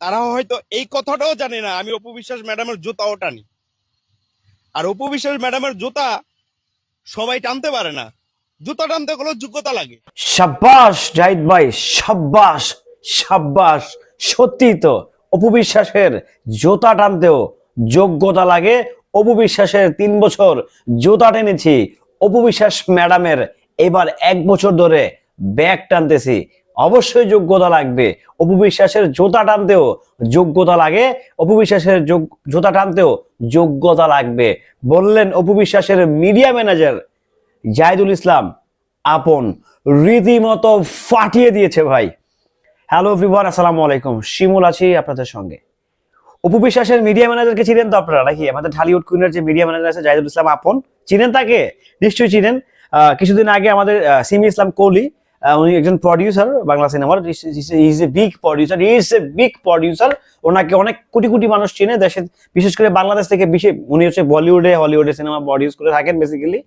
তারা হয়তো এই কথাটাও জানে না, আমি অপু বিশ্বাস ম্যাডামের জুতাও টানি। আর অপু বিশ্বাস ম্যাডামের জুতা সবাই টানতে পারে না। জুতা টানতে কোনো যোগ্যতা লাগে। সাব্বাস, জাহিদ ভাই, সাব্বাস সাব্বাস সত্যি তো অপবিশ্বাসের জোতা টানতেও যোগ্যতা লাগে। অপবিশ্বাসের তিন বছর জোতা টেনেছি। অপবিশ্বাস ম্যাডামের এবার এক বছর ধরে ব্যাগ টানতেছি। অবশ্যই যোগ্যতা লাগবে। অপবিশ্বাসের জোতা টানতেও যোগ্যতা লাগে। অপবিশ্বাসের জোতা টানতেও যোগ্যতা লাগবে। বললেন অপবিশ্বাসের মিডিয়া ম্যানেজার জাহিদুল ইসলাম, আপন রীতিমতো ফাটিয়ে দিয়েছে ভাই। হ্যালো এভরিওয়ান, আসসালামু আলাইকুম। শিমুল আছি আপনাদের সঙ্গে। অপু বিশ্বাসের মিডিয়া ম্যানেজারকে চিনেন তো আপনারা নাকি? আমাদের ঢালিউড কুইনের যে মিডিয়া ম্যানেজার আছে জাহিদুল ইসলাম আপন। চিনেন তাকে? নিশ্চয়ই চিনেন। কিছুদিন আগে আমাদের সিমি ইসলাম কোহলি উনি একজন প্রডিউসার বাংলা সিনেমার। Is a big producer is a big producer ওনাকে অনেক কোটি কোটি মানুষ চিনে দেশে, বিশেষ করে বাংলাদেশ থেকে বিশেষ উনি হচ্ছে বলিউডে, হলিউডে সিনেমা প্রডিউস করে থাকেন বেসিক্যালি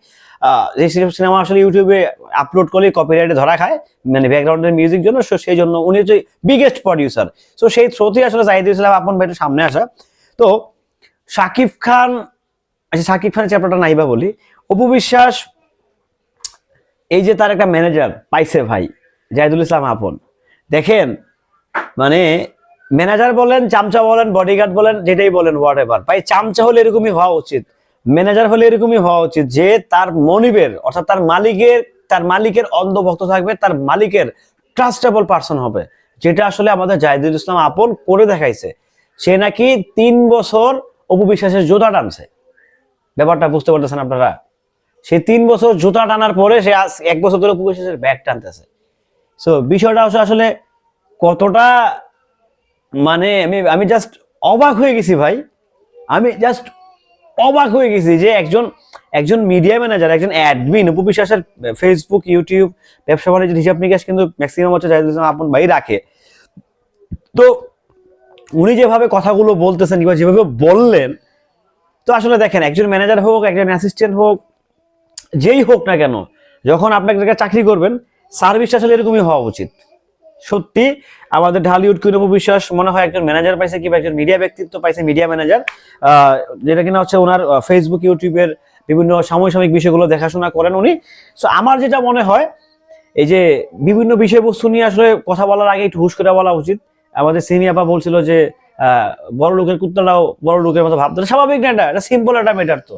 সিনেমা আসলে ইউটিউবে আপলোড করলে কপিরাইটে ধরা খায় মানে ব্যাকগ্রাউন্ডের মিউজিক জন্য। সেই জন্য উনি হচ্ছে বিগেস্ট প্রডিউসার সো, সেই থ্রোতেই আসলে জাহিদুল ইসলাম আপন ভাইটা সামনে আসা। তো শাকিব খান আচ্ছা শাকিব খানের চ্যাপ্টারটা নাইবা বলি। অপু বিশ্বাস এই যে তার একটা ম্যানেজার পাইছে ভাই, জাহিদুল ইসলাম আপন। দেখেন মানে ম্যানেজার বলেন, চামচা বলেন বডিগার্ড বলেন, যেটাই বলেন হোয়াট এভার ভাই, চামচা হলে এরকমই হওয়া উচিত। ম্যানেজার হলে এরকমই হওয়া উচিত যে তার মনিবের, অর্থাৎ তার মালিকের তার মালিকের অন্ধভক্ত থাকবে, তার মালিকের ট্রাস্টেবল পার্সন হবে। যেটা আসলে আমাদের জাহিদুল ইসলাম আপন করে দেখাইছে। সে নাকি তিন বছর অপবিশ্বাসের বিশ্বাসের টানছে। ব্যাপারটা বুঝতে পারতেছেন আপনারা? সে তিন বছর জুতা টানার পরে সে আজ এক বছর ধরে অপু বিশ্বাসের ব্যাগ টানতেছে। সো বিষয়টা হচ্ছে আসলে কতটা মানে আমি আমি জাস্ট অবাক হয়ে গেছি ভাই। আমি জাস্ট অবাক হয়ে গেছি যে একজন একজন মিডিয়া ম্যানেজার একজন অ্যাডমিন উপবিশ্বাসের ফেসবুক ইউটিউব ব্যবসা বাণিজ্যের হিসাব নিকাশ কিন্তু ম্যাক্সিমাম হচ্ছে জাহিদুল ইসলাম আপন ভাই রাখে। তো উনি যেভাবে কথাগুলো বলতেছেন কিংবা যেভাবে বললেন, তো আসলে দেখেন, একজন ম্যানেজার হোক, একজন অ্যাসিস্ট্যান্ট হোক যেই হোক না কেন, যখন আপনার একটা চাকরি করবেন সার্ভিস আসলে এরকমই হওয়া উচিত। সত্যি, আমাদের ঢালিউড কুইন বিশ্বাস মনে হয় একজন ম্যানেজার পাইছে কিংবা একজন মিডিয়া ব্যক্তিত্ব পাইছে মিডিয়া ম্যানেজার যেটা কিনা হচ্ছে ওনার ফেসবুক ইউটিউবের বিভিন্ন সাময়িক বিষয়গুলো দেখাশোনা করেন উনি। সো আমার যেটা মনে হয়, এই যে বিভিন্ন বিষয়বস্তু নিয়ে আসলে কথা বলার আগে একটু হুশ করে বলা উচিত। আমাদের সিনিয়াপা বলছিল যে বড় লোকের কুত্তাটাও বড় লোকের মতো ভাব ধরে স্বাভাবিক না এটা সিম্পল একটা ম্যাটার তো।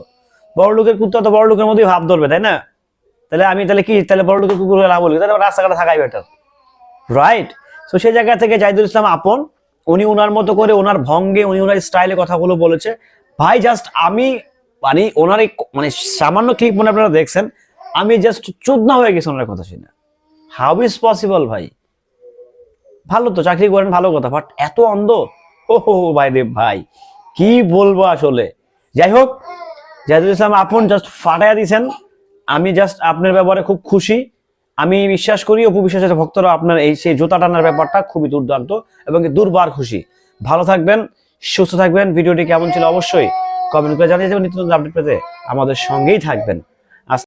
বড় লোকের কুত্তা তো বড় লোকের মতোই ভাব ধরবে, তাই না? তাহলে আমি তাহলে কি, তাহলে বড় লোকের কুকুর না বলি তাহলে রাস্তাঘাটে থাকাই বেটার রাইট তো সেই জায়গা থেকে জাহিদুল ইসলাম আপন। উনি ওনার মতো করে ওনার ভঙ্গে, উনি ওনার স্টাইলে কথাগুলো বলেছে। ভাই জাস্ট আমি মানে ওনার এই মানে সামান্য ক্লিপ মনে আপনারা দেখছেন। আমি জাস্ট চোদনা হয়ে গেছি ওনার কথা শুনে। হাউ ইজ পসিবল ভাই? ভালো তো, চাকরি করেন, ভালো কথা বাট এত অন্ধ? ও হো ভাই রে ভাই, কি বলব আসলে? যাই হোক জাহিদুল ইসলাম, আপন জাস্ট ফাটাইয়া দিছেন। আমি জাস্ট আপনার ব্যাপারে খুব খুশি। আমি বিশ্বাস করি, অপু বিশ্বাসের ভক্তরা আপনার এই সেই জুতা টানার ব্যাপারটা খুবই দুর্দান্ত এবং দুর্বার খুশি। ভালো থাকবেন, সুস্থ থাকবেন। ভিডিওটি কেমন ছিল অবশ্যই কমেন্ট করে জানিয়ে যাবেন নিত্য আপডেট পেতে আমাদের সঙ্গেই থাকবেন।